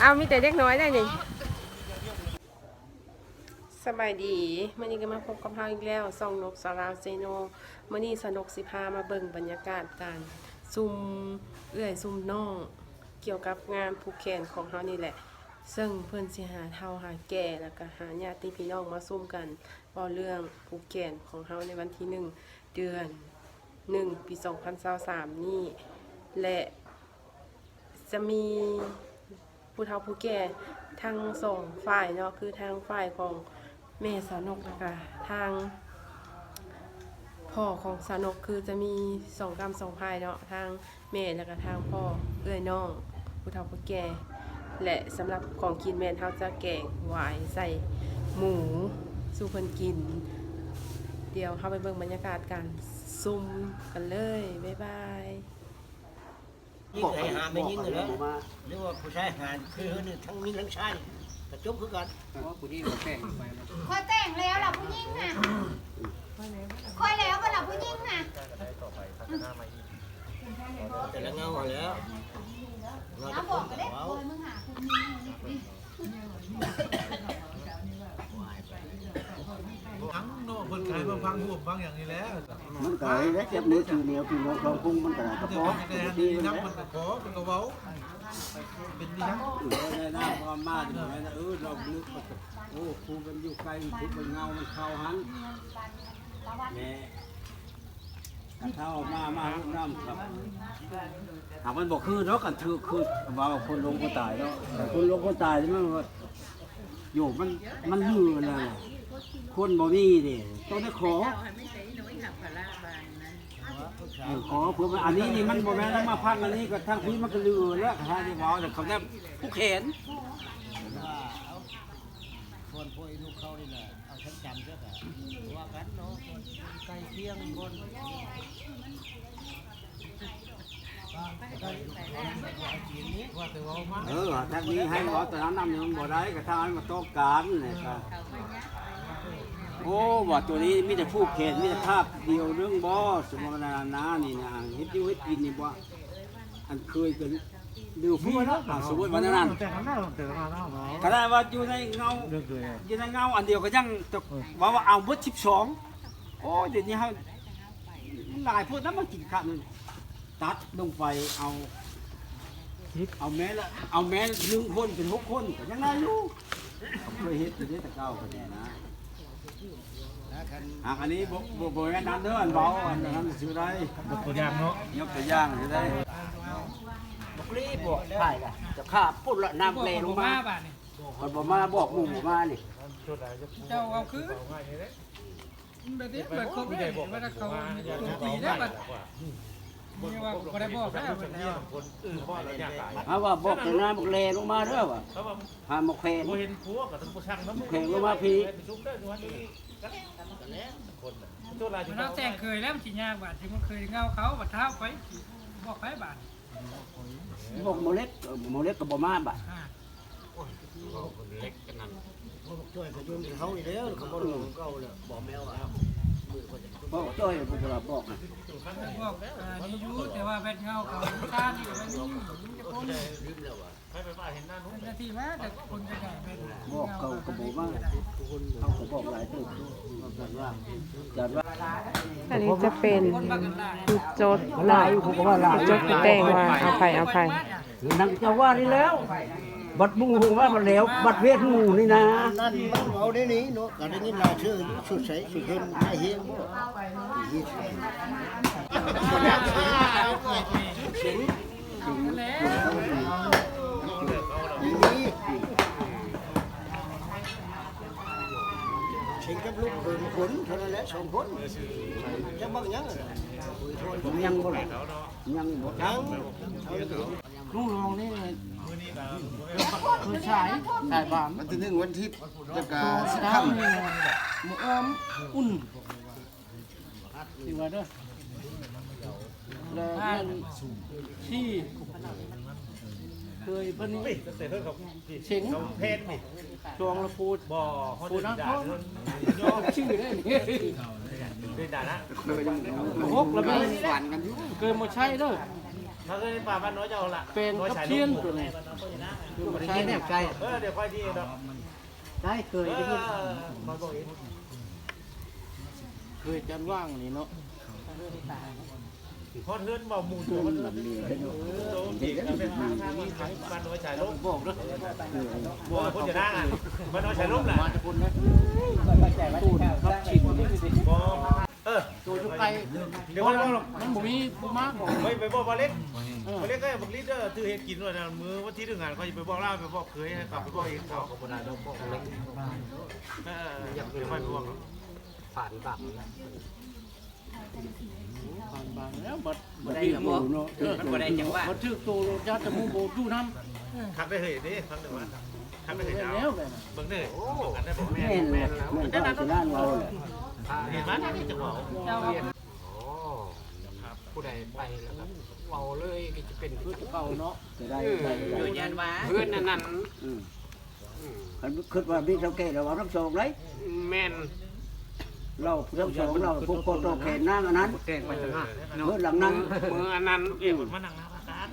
เอามีแต่เด็กน้อยได้นี่สบายดีมื่อนี้ก็มาพบกับเราอีกแล้วส่องนกสาราวเซโนมื่อนี้สนุกสิพามาเบิ่งบรรยากาศการซุ่มเอื้อยซุ่มน้องเกี่ยวกับงานผูกแขนของเรานี่แหละ ซึ่งเพื่อนสิหาเท่าหาแก่แล้วก็หาญาติพี่น้องมาซุ่มกันเว่าเรื่องผูกแขนของเราในวันที่หนึ่งเดือนหนึ่งปี2023นี่และจะมี ผู้เฒ่าผู้แก่ทั้งสองฝ่ายเนาะคือทางฝ่ายของแม่สาวนกนะคะทางพ่อของสาวนกคือจะมีสองกรรมสองฝ่ายเนาะทางแม่แล้วก็ทางพ่อเอื้อยน้องผู้เฒ่าผู้แก่และสำหรับของกินแม่นเฮาจะแกงหวายใส่หมูสู่เพิ่นกิน เดี๋ยวเข้าไปเบิ่งบรรยากาศกันซุ่มกันเลย บ๊ายบาย ยิ่งใส่หาไม่ยิ่งเลยนะหรือว่าผู้ชายหาคือนี่ทั้งมีทั้งชายกระจบคือกันคอยแต่งแล้วล่ะผู้หญิงน่ะคอยแล้วก็ล่ะผู้หญิงน่ะแต่ละเงาแล้วเงาน้าตะบคุอกนก็กับได้เขาคอยมึงหาผู้หญิงพังโน่ ต้องฟังหูพังอย่างนี้แล้วมันก็ได้เจ็บมือถือเหนียวพี่น้องเขาพุ่งมันก็ได้กระเดี๋ยวป๋อมันจะดีนะน้ำมันก็ขอมันก็เว้าเป็นดีนะได้หน้าความมาดีนะเออเราลึกโอ้ครูมันอยู่ไกลทุกเป็นเงามันเข้าหันแม่ยเข้ามามาลูกน้ำครับหากมันบอกคือเนาะกันถือคือว่าคนลงคนตายเนาะคนลงคนตายใช่ไหมว่าอยู่มันมันยืนเลย คนบ่มีดิต้องได้ขอเออขอเพื่อมันอันนี้นี่มันบ่แม่นมาพังอันนี้ก็ทางพี่มันก็ลือแล้วทางที่เว้าแต่เขาได้ผู้เขนคนพวกลูกเขานี่แหละเอาฉันจำเถอะว่ากันเนาะใกล้เคียงบนเออทางนี้ให้เว้าแต่นั้นนำยังบ่ได้ก็ทางให้มาต้องการเนี่ก็ โอ้ว่าตัวนี้มีแต่ผู้เขนมีแต่ภาพเดียวเรื่องบ่สมมุติว่านานี่นะเฮ็ดอยู่เฮ็ดกินนี่บ่อันเคยกันดูผู้เนาะอ่าสมมุติว่านั้นแต่ข้างหน้าแต่ข้างหน้าเนาะก็ได้ว่าอยู่ในเงาเรื่องเลยอยู่ในเงาอันเดียวก็ยังจะว่าว่าเอาเบิด12โอ้ยเดี๋ยวนี้เฮาหลายพวกนั้นมากินข้าวมันตัดลงไปเอาเอาแม่ละเอาแม่หนึ่งคนเป็นหกคนก็ยังได้อยู่เขาเคยเฮ็ดอยู่เด้แต่เก่าก็แน่นะนะคัน หากอันนี้บ่บ่บ่แม่นนั้นเด้ออันเบาอันนั้นสิได้ตัวอย่างเนาะยกตัวอย่างสิได้บอกรีบบอกถ่ายกันจะฆ่าปุ่นละน้ำเลลงมาคนบ่มาบอกหมู่บ่มานี่เจ้าเอาคือแบบนี้เปิดครบเลยว่าถ้าเขาตัวตีได้บัด นี่ว่าบ่ได้บอกแล้วคนอื่นพ่อเราอยากหลายหาว่าบอกแต่น้าบอกแลลงมาเด้อว่ะเขาว่าหาหมกแคนบ่เห็นผัวกับทั้งผู้ช่างน้ำแคนลงมาพี่เป็นซุปได้ทุกวันนี้กันแล้วคนน่ะตัวลายมันเอาแต่งเคยแล้วมันสิยากบาดที่มันเคยเงาเขาบัดเท้าไปบอกไปบาดบอกหมเล็กเออหมเล็กก็บ่มาบัดอ่าช่วยกันยุ่งเขาอีกแล้วเขาบอกลงเก่าเลยบอกแมวอะมือคนจะ บอกจ้อยบ่บ่บอกนะบอกอ่านี่อยู่แต่ว่าแบดเงาเขาชานี่ก็ไม่จะคนริมแล้วอะใครไปบ้านเห็นหน้านุ่มนาทีมาแต่คนจะได้เป็นบอกเขาก็บ่มาเขาก็บอกหลายตึกบอกว่าจัดว่าอันนี้จะเป็นคนบักกันได้จดหลายจดแต่งว่าเอาไผ่เอาไผ่นังจะว่านี่แล้ว บัดหมู่ว่ามันแล้ว บัดเวทหมู่นี่นะนั่นมันเอาได้นี้เนาะกันได้ยินรายชื่อสุดใสสุดเห็นไม่เฮียงบ่ยี่สิบแล้วนี่เชิงกับลูกเบิ่งผลเท่านั้นแหละสองคนจะบังยังคุยโทนผมยังบ่ได้ยังบ่ยังเอาเลยลุงรองนี่คื อชายชายบ้านวันที่หนึ่งวันที่แล้วก็สิบข้าค่ำหมูอ้อมอุ่นสิว่าเด้อแล้วนั่นที่เคยเพิ่นนี่แต่เพิ่นเขาเสียงเขาเพศนี่จองละพูดบ่ฮอดด่าเพิ่นชื่อได้นี่ได้ด่านะหกแล้วมีหวานกันอยู่เกินมาใช่เด้อ ถ้าเคยป่าบ้านน้อยเจ้าละเป็นน้อยกับชายเทียนลูตัวกนี้อยู่บริใช้เวณแนเนี่ยบไก่เออเดี๋ยวค่อยดีเนาะได้เคยเอได้ยินอมาบอกอีกเคยจันว่างนี่เนาะพอเทือนบอกหมู่ตัวมันเทือนโตอีกแล้วเป็นทางทางมันขายบ้านน้อยชายลูกบอกเด้อบอกคนจะนั่งอะบ้านน้อยชายลูกแหละมาจากคนนะตูนครับชิมนี่สิบอก เออตัวชุบไก่เดี๋ยวว่าเรามันบ่มีผู้มากบอกไปไปบอกบาเล็กบาเล็กก็บักลิดเดอร์ถือเห็ดกินด้วยนะมือวันที่ถึงงานเขาจะไปบอกเล่าไปบอกเคยให้กลับไปบอกเองเขาก็บ่ได้ดอกบอกเล็กเอออยากไปไปบอกผ่านบางผ่านบางแล้วบัดบ่ได้กับบ่เนาะบ่ได้จังว่าบ่ถือตัวรถยัดจะมูโบดูน้ำขับได้เหยดิขับได้ว่าขับได้เหยได้ดาวแล้วเลยเบิ่งได้บอกกันได้บอกแม่แม่นแม่แม่นมันก็สิด้านเรา แหละเห็นมั้ยนี่จะบอกครับผู้ใดไปแล้วครับเว้าเลยก็จะเป็นคือเก่าเนาะจะได้ได้ได้ยันว่าเพื่อนนั่นนั่นอืมคันคิดว่ามีเท่าแก่เราเอาทั้งสองเลยแม่นเราทั้งสองเราพวกคนเราแขนนั่งอันนั้นแกงไปทั้งห้าเมื่อหลังนั้นมืออันนั้นเกี่ยวมานั่งหน้าประกัน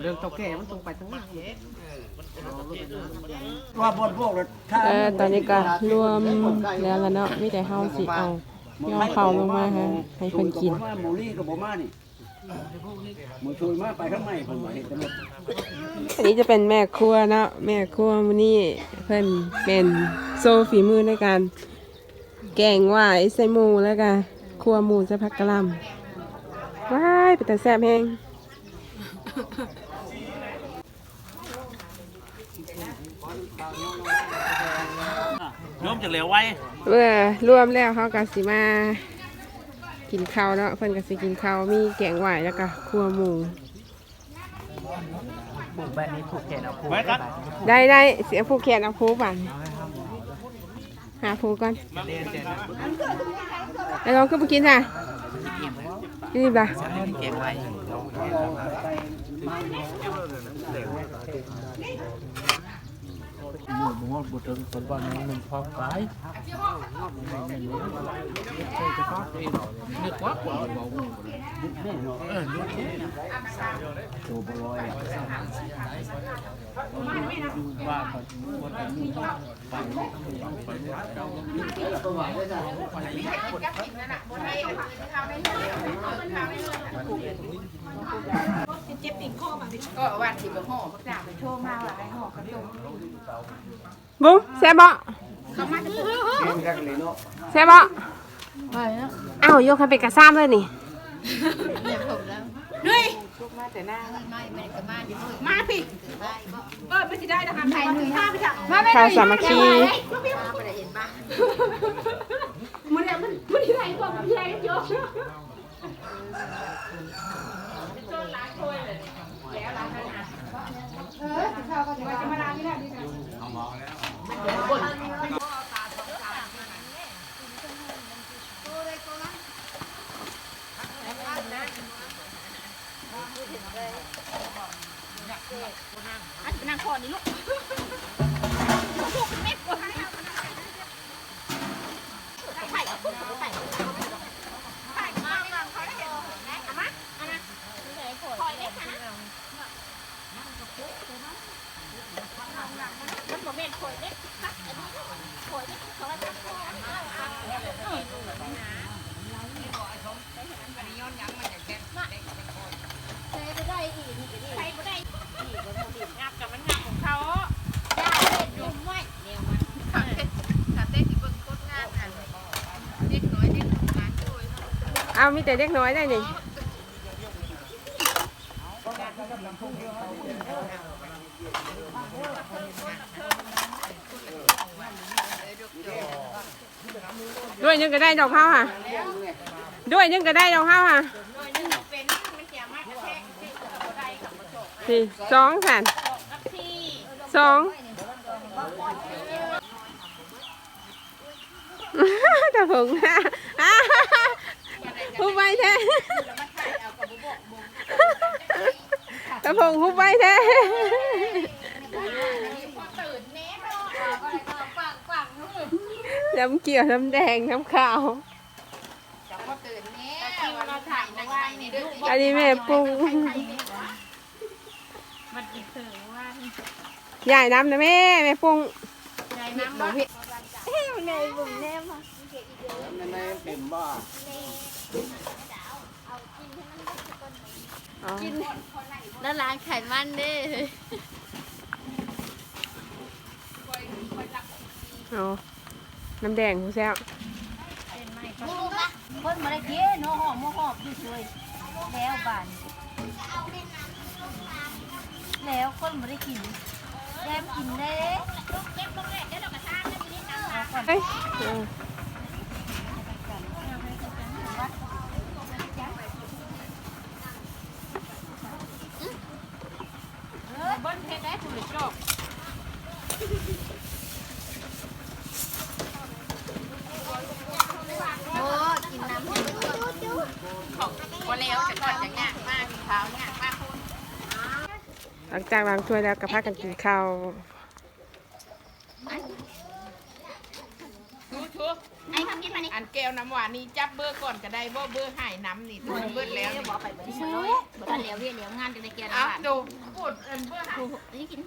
เรื่องเต่าแก่มันตรงไปทั้งห้า ว่าบนพวกเราถ้าเออตอนนี้ก็รวมแล้วแล้วเนาะมีแต่เฮาสิเอาย่อเขาลงมาฮะให้เพิ่นกินหมูลี่กับบ่มานี่หมูช่วยมาไปข้างในเพิ่นว่เห็นตลอดอันนี้จะเป็นแม่ครัวเนาะแม่ครัวมื้อนี้เพิ่นเป็นโซฝีมือในการ แกงหวายใส่หมูแล้วก็ครัวหมูใส่ผักกะหล่ำว้ายเป็นแต่แซ่บแฮง โยมจะเหลวไว้เมื่อรวมแล้วเขาก็สิมากินข้าวเนาะเพิ่นก็สิกินข้าวมีแกงหวายแล้วก็ครัวหมูไว้กันได้ได้เสียผูกแขนเอาผูกบันหาผูกก่อนไอ้ลองขึ้นไปกินจ้ะรีบละ หมูบ่ฮอดบ่ถึงคนว่ามันมันพอตายใช่จะฟักเองนึกว่าบ่บ่แม่เนออนึกตัวบลอยดูว่าเขาว่าแต่นี่ไป ก็วันที่บ่ห่อพระเจ้าไปโชว์มาว่าให้ห่อกระตุกบุ้งแซ่บบ่เขามาจะแซ่บบ่อ้าวยกให้เป็นกระซ้ำเลยนี่ด้วยมาแต่หน้าไม่ไม่ก็มาดิมาสิเออไม่สิได้นะคะใครหนึ่งห้าไปจ้ะมาไม่ข้าวสามัคคีมาไปได้เห็นป่ะมันเนี่ยมันมันที่ไหนก่อนมันที่ไหนกันเยอะ ออถึงข้าวก็ถึงว่าจะมาลาไม่ได้ดีนะอันางคอนี่ลูกเม็ดกว่าไข่ไข่ไข่ไข่มากเขาได้เห็นได้ค่ะมะอันนั้นคอยเล็กค่ะมันบอกเม็ดคอยเล็กตักอันนี้คอยเล็กเขาว่าตักคอยใช้ไม่ได้อีกใช้ไม่ได้ งับกับมันงับของเขา ได้เล่นยุ่งไว้เดี๋ยวมัน ขับเต้นขับเต้นที่เบิ่งโคตรงานอะเด็กน้อยเด็กทำงานด้วย เอามีแต่เล็กน้อยได้นี่ด้วยยังก็ได้ดอกเผาค่ะ ด้วยยังก็ได้ดอกเผาค่ะสี่สองสันกับที่สองตะผงนะ หุบไปแท้ตะผงหุบไปแท้ตื่นแน่นอนอะไรก็ฟังฟังนู่นน้ำเกี่ยวน้ำแดงน้ำขาวจะพอตื่นแน่ว่าเราถ่ายนางไงนี่ด้วยอันนี้แม่ปรุงใครเนี่ยมันอีกถึงว่าใหญ่น้ำนะแม่แม่ปุ้งใจน้ำบ่ในบุ่มแน่มาในในเป็นบ่ อ๋อแล้วร้านไขมันเด้เอาน้ำแดงผู้แซ่บคนมาได้เกี้เนาะหอมหอมสวยแล้วบานแล้วคนมาได้กินแก้มกินเด้เฮ้ยเออเบิ้ลเพชรได้คุณหรือจบโอ้กินน้ำให้ดูดูของ บ่แล้วแต่ก่อนจะยากมากเท้ายากมากคุณหลังจากล้างถ้วยแล้วก็พากันกินข้าวดูชุบไอ้คำคิดมานี่อันแก้วน้ำหวานนี่จับเบอร์ก่อนก็ได้บ่เบอร์หายน้ำนี่ตัวเบอร์แล้วนี่บอกไปบ่ได้เลยบ่ทันแล้วเวียนแล้วงานจะได้แก่อ้าวบานดูพูดอันเบอร์หายนี่กิน